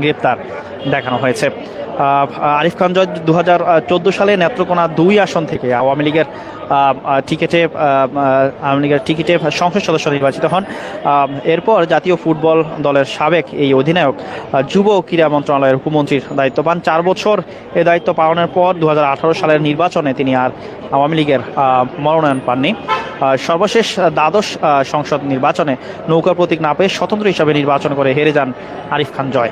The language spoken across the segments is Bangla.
গ্রেপ্তার দেখানো হয়েছে। আরিফ খান জয় দু হাজার চোদ্দ সালে নেত্রকোনা দুই আসন থেকে আওয়ামী লীগের টিকিটে আওয়ামী লীগের টিকিটে সংসদ সদস্য নির্বাচিত হন। এরপর জাতীয় ফুটবল দলের সাবেক এই অধিনায়ক যুব ক্রীড়া মন্ত্রণালয়ের উপমন্ত্রীর দায়িত্ব পান। চার বছর এ দায়িত্ব পালনের পর দু হাজার আঠারো সালের নির্বাচনে তিনি আর আওয়ামী লীগের মনোনয়ন পাননি। সর্বশেষ দ্বাদশ সংসদ নির্বাচনে নৌকা প্রতীক না পেয়ে স্বতন্ত্র হিসাবে নির্বাচন করে হেরে যান আরিফ খান জয়।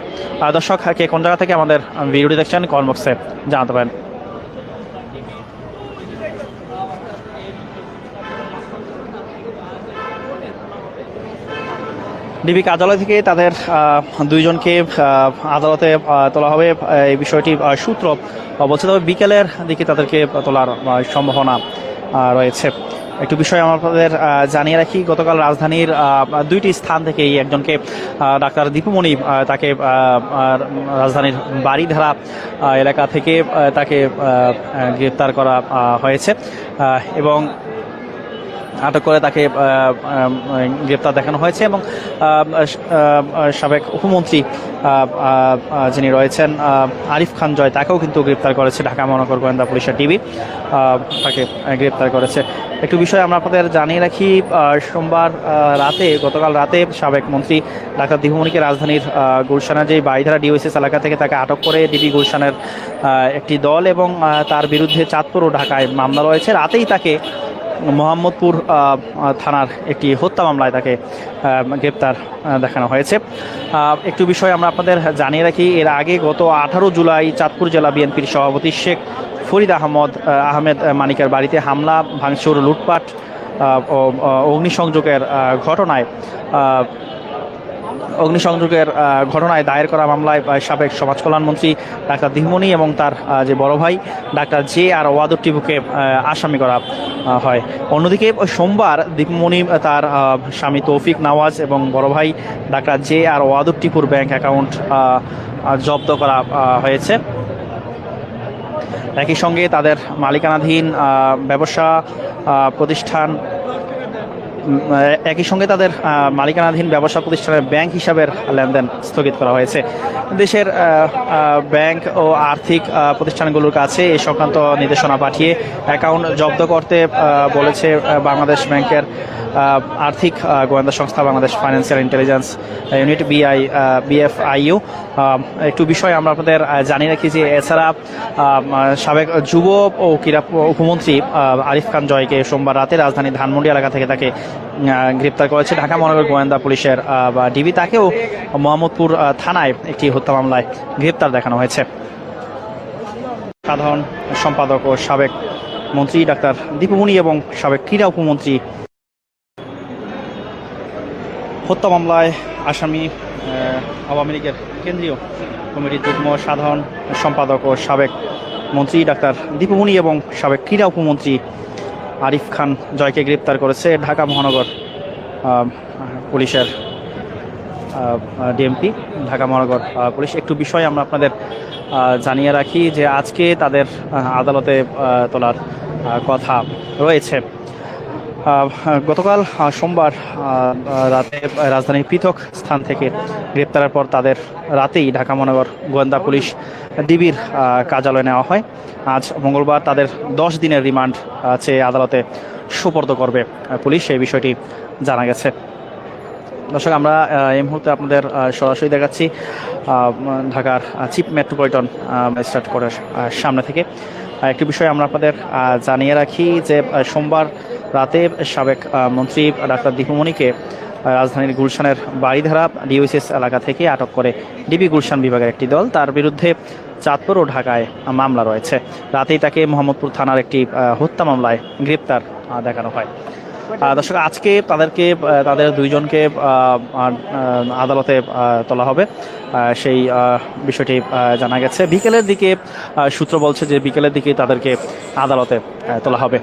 দর্শক, কে কোন জায়গা থেকে আমাদের ভিডিওটি দেখছেন কমেন্ট বক্সে জানাতে পারেন। ডিবি কার্যালয় থেকে তাদের দুইজনকে আদালতে তোলা হবে এই বিষয়টি সূত্র বলছে তবে বিকেলের দিকে তাদেরকে তোলার সম্ভাবনা রয়েছে। একটু বিষয় আমার আপনাদের জানিয়ে রাখি, গতকাল রাজধানীর দুইটি স্থান থেকে এই একজনকে ডাক্তার দীপুমণি তাকে রাজধানীর বাড়িধারা এলাকা থেকে তাকে গ্রেপ্তার করা হয়েছে। এবং আটক করে তাকে গ্রেপ্তার দেখানো হয়েছে এবং সাবেক উপমন্ত্রী যিনি রয়েছেন আরিফ খান জয়, তাকেও কিন্তু গ্রেপ্তার করেছে ঢাকা মহানগর গোয়েন্দা পুলিশের টিভি তাকে গ্রেপ্তার করেছে। একটু বিষয় আমরা আপনাদের জানিয়ে রাখি সোমবার রাতে, গতকাল রাতে সাবেক মন্ত্রী ডাক্তার দীপমণিকে রাজধানীর গুলশানের যে বাড়িধারা ডিওএসএস এলাকা থেকে তাকে আটক করে ডিবি গুলশানের একটি দল এবং তার বিরুদ্ধে চাঁদপুর ও ঢাকায় মামলা রয়েছে। রাতেই তাকে মোহাম্মদপুর থানার একটি হত্যা মামলায় তাকে গ্রেপ্তার দেখানো হয়েছে। একটু বিষয় আমরা আপনাদের জানিয়ে রাখি, এর আগে গত আঠারো জুলাই চাঁদপুর জেলা বিএনপির সভাপতি শেখ ফরিদ আহমদ আহমেদ মানিকের বাড়িতে হামলা, ভাঙচুর, লুটপাট অগ্নিসংযোগের ঘটনায় অগ্নিসংযোগের ঘটনায় দায়ের করা মামলায় সাবেক সমাজ কল্যাণমন্ত্রী ডাক্তার দিহমণি এবং তার যে বড় ভাই ডাক্তার জে আর ওয়াদুর টিপুকে আসামি করা হয়। অন্যদিকে সোমবার দীপমণি তার স্বামী তৌফিক নওয়াজ এবং বড় ভাই ডাক্তার জে আর ওয়াদুর টিপুর ব্যাংক অ্যাকাউন্ট জব্দ করা হয়েছে। একই সঙ্গে তাদের মালিকানাধীন ব্যবসা প্রতিষ্ঠান একই সঙ্গে তাদের মালিকানাধীন ব্যবসা প্রতিষ্ঠানের ব্যাংক হিসাবের লেনদেন স্থগিত করা হয়েছে। দেশের ব্যাংক ও আর্থিক প্রতিষ্ঠানগুলোর কাছে এই সংক্রান্ত নির্দেশনা পাঠিয়ে অ্যাকাউন্ট জব্দ করতে বলেছে বাংলাদেশ ব্যাংকের আর্থিক গোয়েন্দা সংস্থা Bangladesh financial intelligence unit BI BFIU একটু বিষয় আমরা আপনাদের জানিয়ে রাখি যে এছাড়া সাবেক যুব ও ক্রীড়া উপমন্ত্রী আরিফ খান জয়কে সোমবার রাতে রাজধানী ধানমন্ডি এলাকা থেকে তাকে গ্রেপ্তার করেছে ঢাকা মহানগর গোয়েন্দা পুলিশের বা ডিবি। তাকেও মোহাম্মদপুর থানায় একটি হত্যা মামলায় গ্রেপ্তার দেখানো হয়েছে। সাধারণ সম্পাদক ও সাবেক মন্ত্রী ডাক্তার দীপমণি এবং সাবেক ক্রীড়া উপমন্ত্রী হত্যা মামলায় আসামি আওয়ামী লীগের কেন্দ্রীয় কমিটির যুগ্ম সাধারণ সম্পাদক ও সাবেক মন্ত্রী ডাক্তার দীপমণি এবং সাবেক ক্রীড়া উপমন্ত্রী আরিফ খান জয়কে গ্রেপ্তার করেছে ঢাকা মহানগর পুলিশের ডিএমপি, ঢাকা মহানগর পুলিশ। একটু বিষয় আমরা আপনাদের জানিয়ে রাখি যে আজকে তাদের আদালতে তোলার কথা রয়েছে। গতকাল সোমবার রাতে রাজধানীর পৃথক স্থান থেকে গ্রেপ্তারের পর তাদের রাতেই ঢাকা মহানগর গোয়েন্দা পুলিশ ডিবির কার্যালয়ে নেওয়া হয়। আজ মঙ্গলবার তাদের দশ দিনের রিমান্ড চেয়ে আদালতে সুপর্দ করবে পুলিশ। এই বিষয়টি জানা গেছে। দর্শক, আমরা এই মুহূর্তে আপনাদের সরাসরি দেখাচ্ছি ঢাকার চিফ মেট্রোপলিটন ম্যাজিস্ট্রেট কোর্টের সামনে থেকে। একটি বিষয় আমরা আপনাদের জানিয়ে রাখি যে সোমবার রাতে সাবেক মন্ত্রী ডাক্তার দীপুমণিকে রাজধানীর গুলশানের বাড়িধারা ডিওসিএস এলাকা থেকে আটক করে ডিবি গুলশান বিভাগের একটি দল। তার বিরুদ্ধে চাঁদপুর ও ঢাকায় মামলা রয়েছে। রাতেই তাকে মোহাম্মদপুর থানার একটি হত্যা মামলায় গ্রেপ্তার দেখানো হয়। দর্শক, আজকে তাদেরকে তাদের দুইজনকে আদালতে তোলা হবে। সেই বিষয়টি জানা গেছে। বিকেলের দিকে সূত্র বলছে যে বিকেলের দিকে তাদেরকে আদালতে তোলা হবে।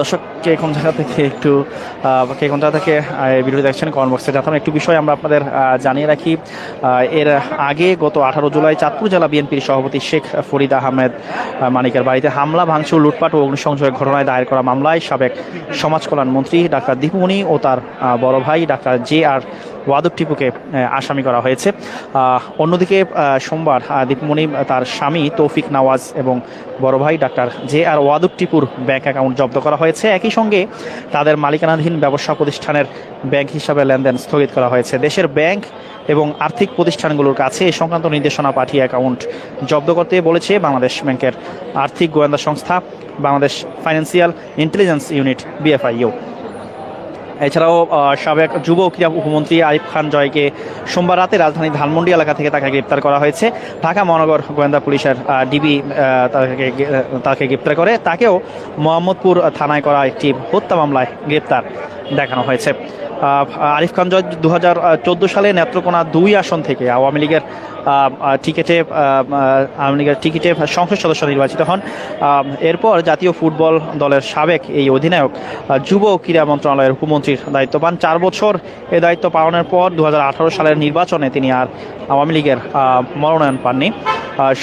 দর্শক কে কোন জায়গা থেকে একটু কে কোন জায়গা থেকে ভিডিও দেখছেন কমেন্ট বক্সে যখন একটু বিষয় আমরা আপনাদের জানিয়ে রাখি। এর আগে গত আঠারো জুলাই চাঁদপুর জেলা বিএনপির সভাপতি শেখ ফরিদ আহমেদ মানিকের বাড়িতে হামলা, ভাঙচুর, লুটপাট ও অগ্নিসংযোগের ঘটনায় দায়ের করা মামলায় সাবেক সমাজ কল্যাণ মন্ত্রী ডাক্তার দীপুমণি ও তার বড় ভাই ডাক্তার জে আর ওয়াদব টিপুকে আসামি করা হয়েছে। অন্যদিকে সোমবার দীপুমণি তার স্বামী তৌফিক নওয়াজ এবং বড় ভাই ডাক্তার জে আর ওয়াদুর টিপুর ব্যাংক অ্যাকাউন্ট জব্দ করা হয়েছে। একই সঙ্গে তাদের মালিকানাধীন ব্যবসা প্রতিষ্ঠানের ব্যাংক হিসাবে লেনদেন স্থগিত করা হয়েছে। দেশের ব্যাংক এবং আর্থিক প্রতিষ্ঠানগুলোর কাছে এ সংক্রান্ত নির্দেশনা পাঠিয়ে অ্যাকাউন্ট জব্দ করতে বলেছে বাংলাদেশ ব্যাংকের আর্থিক গোয়েন্দা সংস্থা, Bangladesh financial intelligence unit BFIU এছাড়াও সাবেক যুব ক্রীড়া উপমন্ত্রী আরিফ খান জয়কে সোমবার রাতে রাজধানী ধানমন্ডি এলাকা থেকে তাকে গ্রেপ্তার করা হয়েছে। ঢাকা মহানগর গোয়েন্দা পুলিশের ডিবি তাকে তাকে গ্রেপ্তার করে। তাকেও মোহাম্মদপুর থানায় করা একটি হত্যা মামলায় গ্রেপ্তার দেখানো হয়েছে। আরিফ খান জয় দু হাজার চোদ্দ সালে নেত্রকোনা দুই আসন থেকে আওয়ামী লীগের টিকিটে আওয়ামী লীগের টিকিটে সংসদ সদস্য নির্বাচিত হন। এরপর জাতীয় ফুটবল দলের সাবেক এই অধিনায়ক যুব ক্রীড়া মন্ত্রণালয়ের উপমন্ত্রীর দায়িত্ব পান। চার বছর এ দায়িত্ব পালনের পর দু হাজার আঠারো সালের নির্বাচনে তিনি আর আওয়ামী লীগের মনোনয়ন পাননি।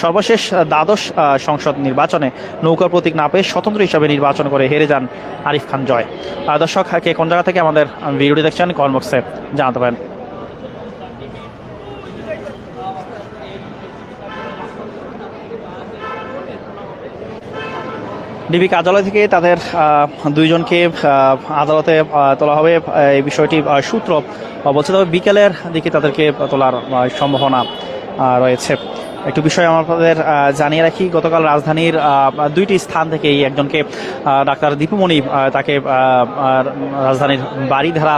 সর্বশেষ দ্বাদশ সংসদ নির্বাচনে নৌকা প্রতীক না পেয়ে স্বতন্ত্র হিসাবে নির্বাচন করে হেরে যান আরিফ খান জয়। দর্শক, কে কোন জায়গা থেকে আমাদের ভিডিওটি দেখছেন, কমেন্ট বক্সে জানাতে পারেন। ডিবি কার্যালয় থেকে তাদের দুইজনকে আদালতে তোলা হবে এই বিষয়টি সূত্র বলছে তবে বিকেলের দিকে তাদেরকে তোলার সম্ভাবনা রয়েছে। একটু বিষয় আমরা আপনাদের জানিয়ে রাখি, গতকাল রাজধানীর দুইটি স্থান থেকে একজনকে ডাক্তার দীপুমণি তাকে রাজধানীর বাড়িধারা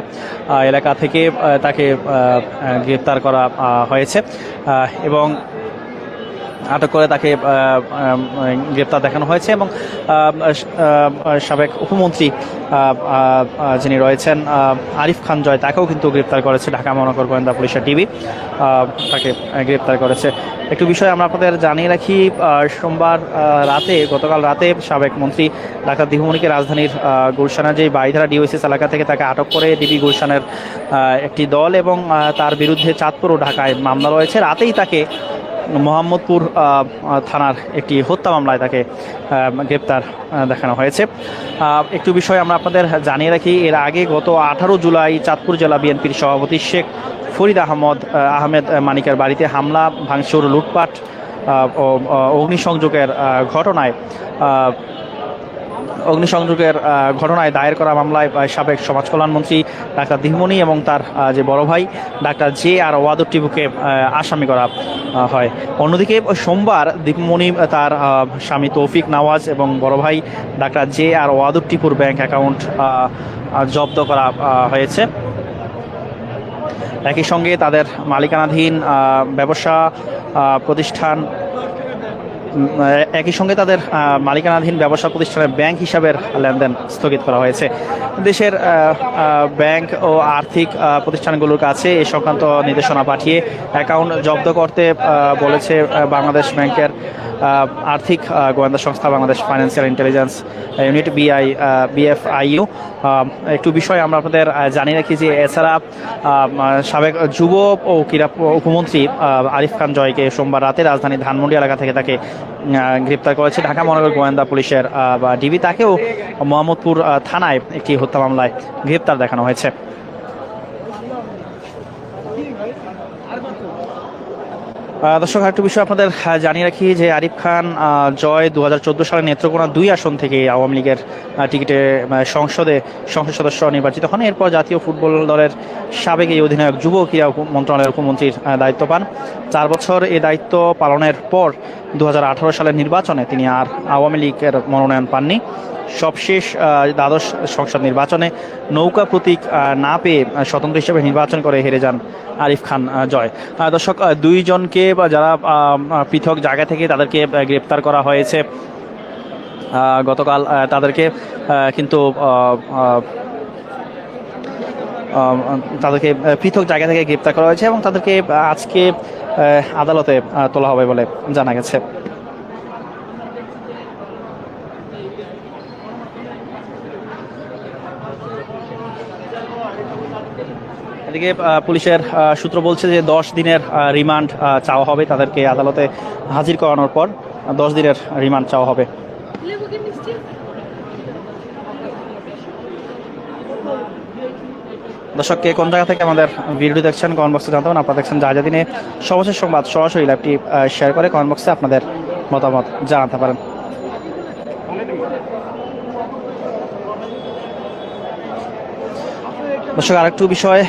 এলাকা থেকে তাকে গ্রেপ্তার করা হয়েছে। এবং আটক করে তাকে গ্রেপ্তার দেখানো হয়েছে এবং সাবেক উপমন্ত্রী যিনি রয়েছেন আরিফ খান জয়, তাকেও কিন্তু গ্রেপ্তার করেছে ঢাকা মহানগর গোয়েন্দা পুলিশের টিভি তাকে গ্রেপ্তার করেছে। একটু বিষয় আমরা আপনাদের জানিয়ে রাখি সোমবার রাতে, গতকাল রাতে সাবেক মন্ত্রী ডাক্তার দিহুমণিকে রাজধানীর গুলশানের যে বাইধারা ডিওএসএস এলাকা থেকে তাকে আটক করে ডিবি গুলশানের একটি দল এবং তার বিরুদ্ধে চাঁদপুর ও ঢাকায় মামলা রয়েছে। রাতেই তাকে মোহাম্মদপুর থানার একটি হত্যা মামলায় তাকে গ্রেপ্তার দেখানো হয়েছে। একটু বিষয় আমরা আপনাদের জানিয়ে রাখি, এর আগে গত আঠারো জুলাই চাঁদপুর জেলা বিএনপির সভাপতি শেখ ফরিদ আহমদ আহমেদ মানিকের বাড়িতে হামলা, ভাঙচুর, লুটপাট অগ্নিসংযোগের ঘটনায় অগ্নিসংযোগের ঘটনায় দায়ের করা মামলায় সাবেক সমাজ কল্যাণমন্ত্রী ডাক্তার দিহমণি এবং তার যে বড় ভাই ডাক্তার জে আর ওয়াদুর টিপুকে আসামি করা হয়। অন্যদিকে সোমবার দীপমণি তার স্বামী তৌফিক নওয়াজ এবং বড় ভাই ডাক্তার জে আর ওয়াদুর টিপুর ব্যাংক অ্যাকাউন্ট জব্দ করা হয়েছে। একই সঙ্গে তাদের মালিকানাধীন ব্যবসা প্রতিষ্ঠান একই সঙ্গে তাদের মালিকানাধীন ব্যবসা প্রতিষ্ঠানের ব্যাংক হিসাবের লেনদেন স্থগিত করা হয়েছে। দেশের ব্যাংক ও আর্থিক প্রতিষ্ঠানগুলোর কাছে এ সংক্রান্ত নির্দেশনা পাঠিয়ে অ্যাকাউন্ট জব্দ করতে বলেছে বাংলাদেশ ব্যাংকের আর্থিক গোয়েন্দা সংস্থা Bangladesh financial intelligence unit BI BFIU একটু বিষয় আমরা আপনাদের জানিয়ে রাখি যে এছাড়া সাবেক যুব ও ক্রীড়া উপমন্ত্রী আরিফ খান জয়কে সোমবার রাতে রাজধানী ধানমন্ডি এলাকা থেকে তাকে গ্রেপ্তার করেছে ঢাকা মহানগর গোয়েন্দা পুলিশের বা ডিবি। তাকেও মোহাম্মদপুর থানায় একটি হত্যা মামলায় গ্রেপ্তার দেখানো হয়েছে। দর্শক, আরেকটু বিষয় আপনাদের জানিয়ে রাখি যে আরিফ খান জয় দু হাজার সালে নেত্রকোনা দুই আসন থেকে আওয়ামী লীগের টিকিটে সংসদে সংসদ সদস্য নির্বাচিত হন। এরপর জাতীয় ফুটবল দলের সাবেক এই অধিনায়ক, যুব ক্রীড়া মন্ত্রণালয়ের উপমন্ত্রীর দায়িত্ব পান। চার বছর এই দায়িত্ব পালনের পর দু হাজার আঠারো সালের নির্বাচনে তিনি আর আওয়ামী লীগের মনোনয়ন পাননি। সবশেষ দ্বাদশ সংসদ নির্বাচনে নৌকা প্রতীক না পেয়ে স্বতন্ত্র হিসেবে নির্বাচন করে হেরে যান আরিফ খান জয়। দর্শক দুইজনকে বা যারা পৃথক জায়গা থেকে তাদেরকে গ্রেপ্তার করা হয়েছে গতকাল তাদেরকে কিন্তু তাদেরকে পৃথক জায়গা থেকে গ্রেপ্তার করা হয়েছে এবং তাদেরকে আজকে আদালতে তোলা হবে বলে জানা গেছে। এদিকে পুলিশের সূত্র বলছে যে দশ দিনের রিমান্ড চাওয়া হবে তাদেরকে আদালতে হাজির করানোর পর। দশ দিনের রিমান্ড চাওয়া হবে। দর্শক, কে কোন জায়গা থেকে আমাদের ভিডিও দেখছেন কমেন্ট বক্সে জানতে পারেন। আপনারা দেখছেন যা যা দিনে সর্বশেষ সংবাদ সরাসরি লাইভটি শেয়ার করে কমেন্ট বক্সে আপনাদের মতামত জানাতে পারেন। দর্শক, আরেকটু বিষয়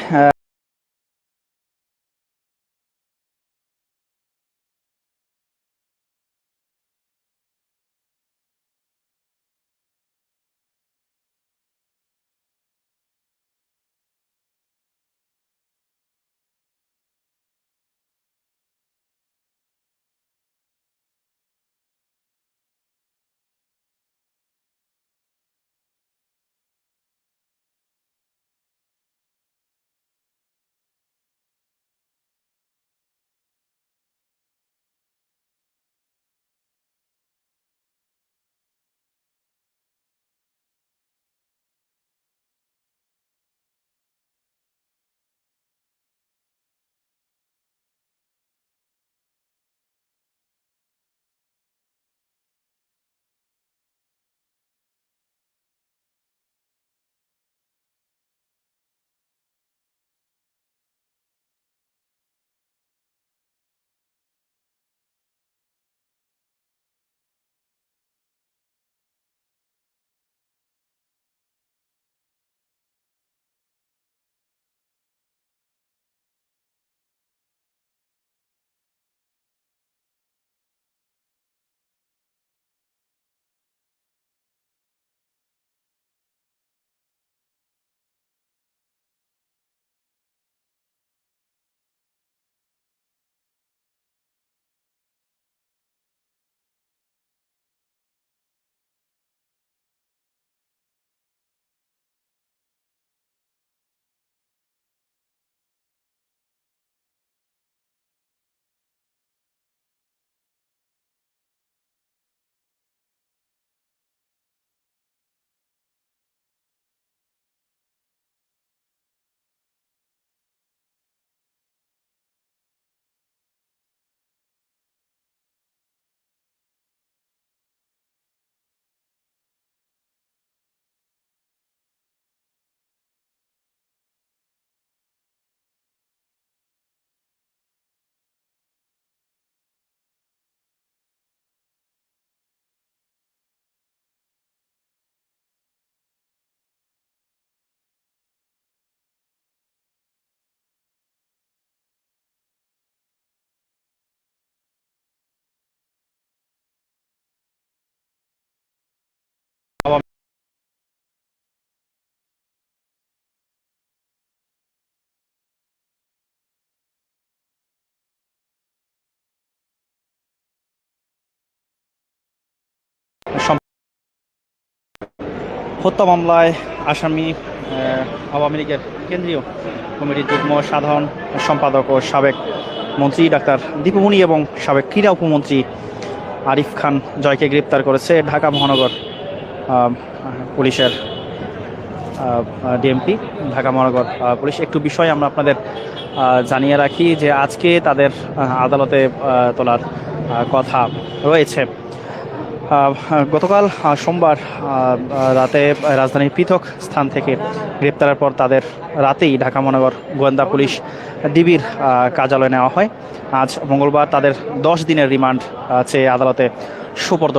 হত্যা মামলায় আসামি আওয়ামী লীগের কেন্দ্রীয় কমিটির যুগ্ম সাধারণ সম্পাদক ও সাবেক মন্ত্রী ডাক্তার দীপুমণি এবং সাবেক ক্রীড়া উপমন্ত্রী আরিফ খান জয়কে গ্রেপ্তার করেছে ঢাকা মহানগর পুলিশের ডিএমপি, ঢাকা মহানগর পুলিশ। একটু বিষয় আমরা আপনাদের জানিয়ে রাখি যে আজকে তাদের আদালতে তোলার কথা রয়েছে। গতকাল সোমবার রাতে রাজধানীর পৃথক স্থান থেকে গ্রেপ্তারের পর তাদের রাতেই ঢাকা মহানগর গোয়েন্দা পুলিশ ডিবির কার্যালয়ে নেওয়া হয়। আজ মঙ্গলবার তাদের দশ দিনের রিমান্ড চেয়ে আদালতে সুপর্দ